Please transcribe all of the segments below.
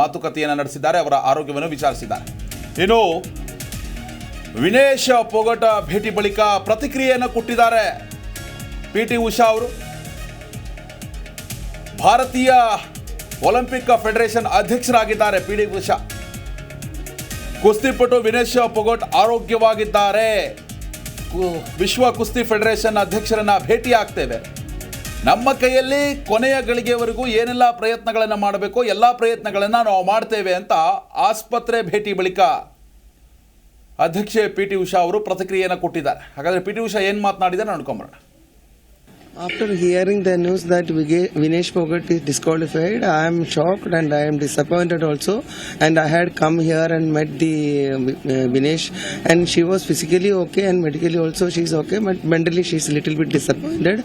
ಮಾತುಕತೆಯನ್ನು ನಡೆಸಿದ್ದಾರೆ, ಅವರ ಆರೋಗ್ಯವನ್ನು ವಿಚಾರಿಸಿದ್ದಾರೆ. ಇನ್ನು ವಿನೇಶ ಪೊಗಟ ಭೇಟಿ ಬಳಿಕ ಪ್ರತಿಕ್ರಿಯೆಯನ್ನು ಕೊಟ್ಟಿದ್ದಾರೆ ಪಿ ಟಿ ಉಷಾ ಅವರು. ಭಾರತೀಯ ಒಲಿಂಪಿಕ್ ಫೆಡರೇಷನ್ ಅಧ್ಯಕ್ಷರಾಗಿದ್ದಾರೆ ಪಿ ಡಿ ಉಷಾ. ಕುಸ್ತಿಪಟು ವಿನೇಶ್ ಪೊಗಟ್ ಆರೋಗ್ಯವಾಗಿದ್ದಾರೆ. ವಿಶ್ವ ಕುಸ್ತಿ ಫೆಡರೇಷನ್ ಅಧ್ಯಕ್ಷರನ್ನ ಭೇಟಿ ಆಗ್ತೇವೆ ನಮ್ಮ ಕೈಯಲ್ಲಿ ಕೊನೆಯ ಗಳಿಗೆವರೆಗೂ ಏನೆಲ್ಲ ಪ್ರಯತ್ನಗಳನ್ನು ಮಾಡಬೇಕು ಎಲ್ಲ ಪ್ರಯತ್ನಗಳನ್ನು ನಾವು ಮಾಡ್ತೇವೆ ಅಂತ ಆಸ್ಪತ್ರೆ ಭೇಟಿ ಬಳಿಕ ಅಧ್ಯಕ್ಷೆ ಪಿ ಟಿ ಉಷಾ ಅವರು ಪ್ರತಿಕ್ರಿಯೆಯನ್ನು ಕೊಟ್ಟಿದ್ದಾರೆ. ಹಾಗಾದರೆ ಪಿ ಟಿ ಉಷಾ ಏನು ಮಾತನಾಡಿದ್ದಾರೆ ನೋಡ್ಕೊಂಬರೋಣ After hearing the news that Vinesh Phogat is disqualified, I am shocked and I am disappointed also. And I had come here and met the uh, Vinesh, and she was physically okay and medically also she is okay, but mentally she is a little bit disappointed.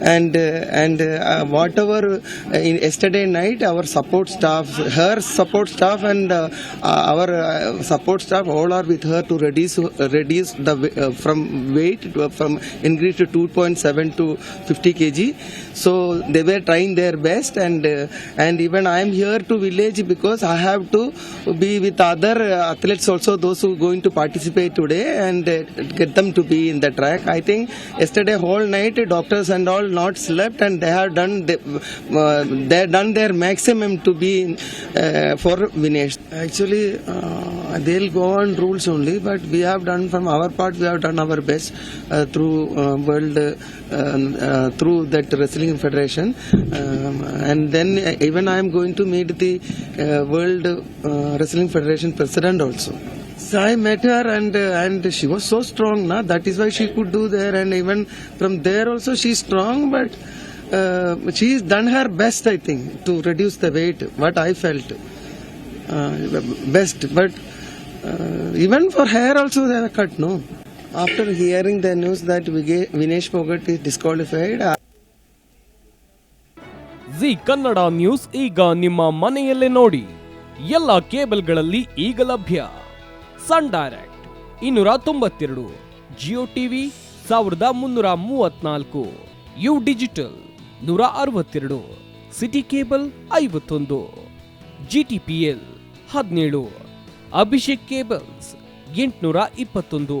And uh, and uh, whatever uh, yesterday night, our support staff, her support staff, and uh, our uh, support staff all are with her to reduce reduce the uh, from weight from increase to 2.7 to 50 kg. So they were trying their best, and uh, and even I am here to village because I have to be with other uh, athletes also, those who going to participate today, and uh, get them to be in the track. I think yesterday whole night doctors and all not slept, and they have done the, they have done their maximum to be for Vinesh. Actually, they'll go on rules only, but we have done from our part, we have done our best uh, through uh, world, uh, uh, through that wrestling federation, um, and then uh, even I am going to meet the uh, world uh, wrestling federation president also. So I met her and uh, and she was so strong, na. That is why she could do there, and even from there also she's strong, but. Uh, she's done her best, I think, to reduce the weight. What I felt uh, best, but uh, even for hair also they have cut. No, after hearing the news that Vinesh is is disqualified, Zee Kannada news ಈಗ ನಿಮ್ಮ ಮನೆಯಲ್ಲೇ ನೋಡಿ. ಎಲ್ಲ ಕೇಬಲ್ಗಳಲ್ಲಿ ಈಗ ಲಭ್ಯ. ಸನ್ direct ಇನ್ನೂರ ತೊಂಬತ್ತೆರಡು ಜಿಯೋ ಟಿವಿ ಸಾವಿರದ ಮುನ್ನೂರ ಮೂವತ್ನಾಲ್ಕು ಯು ಡಿಜಿಟಲ್ ನೂರ ಅರವತ್ತೆರಡು ಸಿಟಿ ಕೇಬಲ್ ಐವತ್ತೊಂದು ಎಲ್ ಹದಿನೇಳು ಅಭಿಷೇಕ್ ಕೇಬಲ್ಸ್ ಎಂಟುನೂರ ಇಪ್ಪತ್ತೊಂದು.